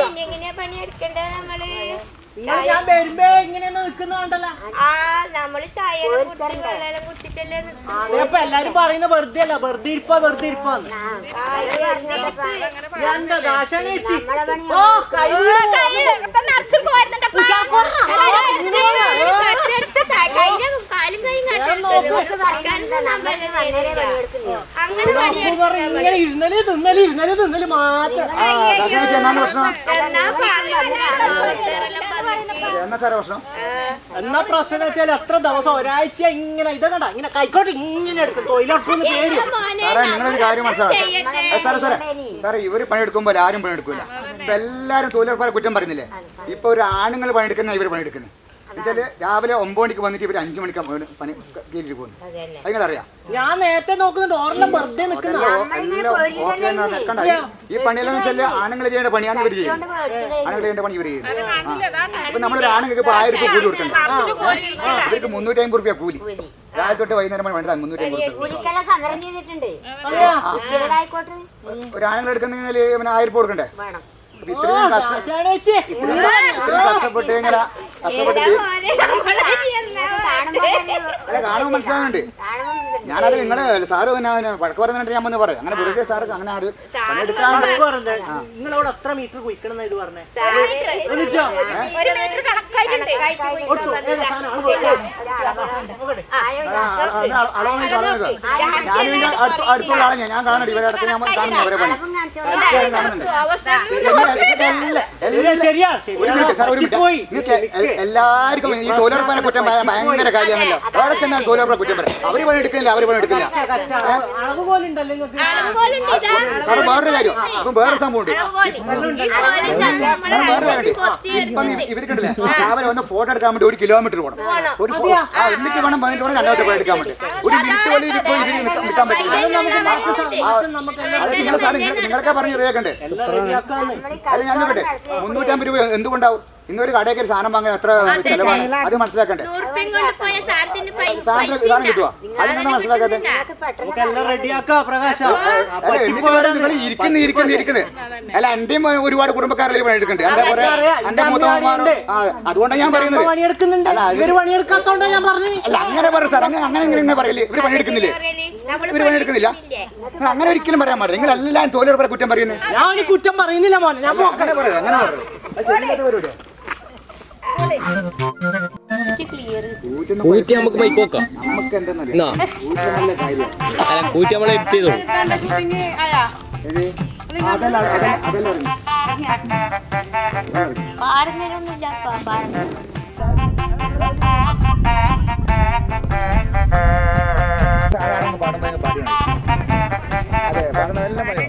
എങ്ങനെയാ നമ്മൾ ഞാൻ ഇങ്ങനെ ആ നമ്മൾ എല്ലാരും പറയുന്ന വെറുതെ അല്ല വെറുതെ ഇരിപ്പാ വെറുതെ ഇരിപ്പാന്ന് ഓ കാലും ഇങ്ങനെ ഇരുന്നൽ തിന്നൽ ഇരുന്നൽ തിന്നൽ മാത്രം. എന്താണ് പ്രശ്നം? എന്നാ സാറേ പ്രശ്നം? എന്നാ പ്രശ്നം വെച്ചാൽ എത്ര ദിവസം ഒരാഴ്ച ഇങ്ങനെ ഇത് കണ്ട ഇങ്ങനെ കൈക്കോട്ട് ഇങ്ങനെ എടുക്കും. തൊഴിലുറപ്പ് പേര്. സാറേ നിങ്ങളൊരു കാര്യം മനസ്സിലാക്കാം സാറേ സാറേ സാറേ ഇവർ പണിയെടുക്കുമ്പോൾ ആരും പണിയെടുക്കൂല. ഇപ്പൊ എല്ലാരും തൊഴിലുറപ്പാരെ കുറ്റം പറയുന്നില്ലേ? ഇപ്പൊ ഒരു ആണുങ്ങൾ പണിയെടുക്കുന്ന ഇവർ പണിയെടുക്കുന്നത് എന്നുവെച്ചാൽ രാവിലെ ഒമ്പത് മണിക്ക് വന്നിട്ട് ഇവർ അഞ്ചു മണിക്ക് പണി കയറ്റിട്ട് പോകുന്നു. അത് അറിയാ ഞാൻ നേരത്തെ നോക്കുന്നുണ്ട്. വെറുതെ നടക്കണ്ട. ഈ- പണിയെല്ലാം വെച്ചാൽ ആണുങ്ങൾ ചെയ്യേണ്ട പണിയാണ് ഇവർ ചെയ്യുന്നത്. ആണുങ്ങൾ ചെയ്യേണ്ട പണി ഇവർ ചെയ്യുന്നത്. അപ്പൊ നമ്മളൊരു ആണുങ്ങൾക്ക് ഇപ്പൊ ആയിരം രൂപ കൂലി കൊടുക്കണ്ട? ഇവർക്ക് മുന്നൂറ്റി അമ്പത് റുപ്യ കൂലി. രാവിലെ തൊട്ട് വൈകുന്നേരം വരെ വേണ്ടത് മുന്നൂറ്റി അമ്പത് റുപ്യ. കൂലിക്കെല്ലാം സമരം ചെയ്തിട്ടുണ്ട്. അതെയാ? കുട്ടികളായിക്കോട്ടെ. ഒരു ആണുങ്ങൾ എടുക്കുന്നെങ്കിൽ ഇവന് ആയിരം രൂപ കൊടുക്കണ്ടേ? ഇത്രയും കഷ്ടപ്പെട്ട് അല്ല കാണുമ്പോൾ മനസ്സിലാകുന്നുണ്ട് ഞാനത് നിങ്ങൾ സാറ് പിന്നെ പഴക്ക വഴക്ക് പറയുന്നുണ്ട് ഞാൻ വന്ന് പറയാം അങ്ങനെ വെറുതെ സാറ് അങ്ങനെ ആര് നിങ്ങളോട് എത്ര മീറ്റർ കുയിക്കണം ഇത് പറഞ്ഞേ അടുത്തുള്ള ആളെ ഞാൻ കാണുന്നുണ്ട് ഇവരെ അടുത്ത് ഞാൻ കാണുന്നു ഇവരെ പണി എല്ലാവർക്കും ഈ തൊഴിലുറപ്പിനെ കുറ്റം ഭയങ്കര കാര്യമാണല്ലോ അവിടെ ചെന്നാൽ തൊഴിലുറപ്പിനെ കുറ്റം പറയാം. അവർ പണി എടുക്കുന്നില്ല അവർ പണി എടുക്കുന്നില്ല. അളവ് പോലെ ഉണ്ടല്ലോ നിങ്ങൾക്ക് സാറ് വേറൊരു കാര്യം. അപ്പം വേറെ സംഭവം ഉണ്ട്. വേറെ കാര്യമുണ്ട് ഇപ്പം ഇവർക്കുണ്ടല്ലേ രാവിലെ വന്ന് ഫോട്ടോ എടുക്കാൻ വേണ്ടി ഒരു കിലോമീറ്റർ പോകണം. ഒരു ആ ഇന്നിട്ട് വേണം പതിനെട്ട് വേണം രണ്ടാമത്തെ പോയി എടുക്കാൻ വേണ്ടി. ഒരു മിനിറ്റ് പോലും ഇതിപ്പോ ഇതിന് നിൽക്കാൻ പറ്റില്ല. നിങ്ങളൊക്കെ പറഞ്ഞ് റെഡിയാക്കണ്ടേ അത് ഞാൻ നോക്കട്ടെ മുന്നൂറ്റമ്പത് രൂപ എന്തുകൊണ്ടാവും? ഇന്നൊരു കടയ്ക്ക് ഒരു സാധനം വാങ്ങാൻ എത്ര ചെലവാണ്? അത് മനസ്സിലാക്കണ്ടേ. സാധനം അതെന്താ അല്ല എന്നിട്ട് വേറെ നിങ്ങൾ ഇരിക്കുന്നു ഇരിക്കുന്നു ഇരിക്കുന്നു. അല്ല എന്റെയും ഒരുപാട് കുടുംബക്കാരെല്ലാം പണി എടുക്കുന്നുണ്ട് എന്റെ കുറെ എന്റെ അതുകൊണ്ടാണ് ഞാൻ പറയുന്നത്. പണിയെടുക്കുന്നുണ്ട്? അല്ല, അങ്ങനെ പറ സാർ അങ്ങനെ അങ്ങനെ ഇങ്ങനെ പറയില്ലേ? ഇവർ പണിയെടുക്കുന്നില്ലേ? ഇവർ പണിയെടുക്കുന്നില്ല? നിങ്ങൾ അങ്ങനെ ഒരിക്കലും പറയാൻ പാടില്ല. നിങ്ങൾ എല്ലാം തോലുറപ്പറെ കുറ്റം പറയുന്നത്. ഞാൻ കുറ്റം പറയുന്നില്ല മോനെ. ഞാൻ അങ്ങനെ പറയരുത് അങ്ങനെ പറയരുത് കൂറ്റി നമുക്ക് മൈക്ക് വെക്കാം നമുക്ക് എന്താ കൂറ്റി നമ്മളെ എഡിറ്റ് ചെയ്തോളൂ പാടുന്നതിന് പാടിയാണ് അതെ പാടുന്നതെല്ലാം പറയാം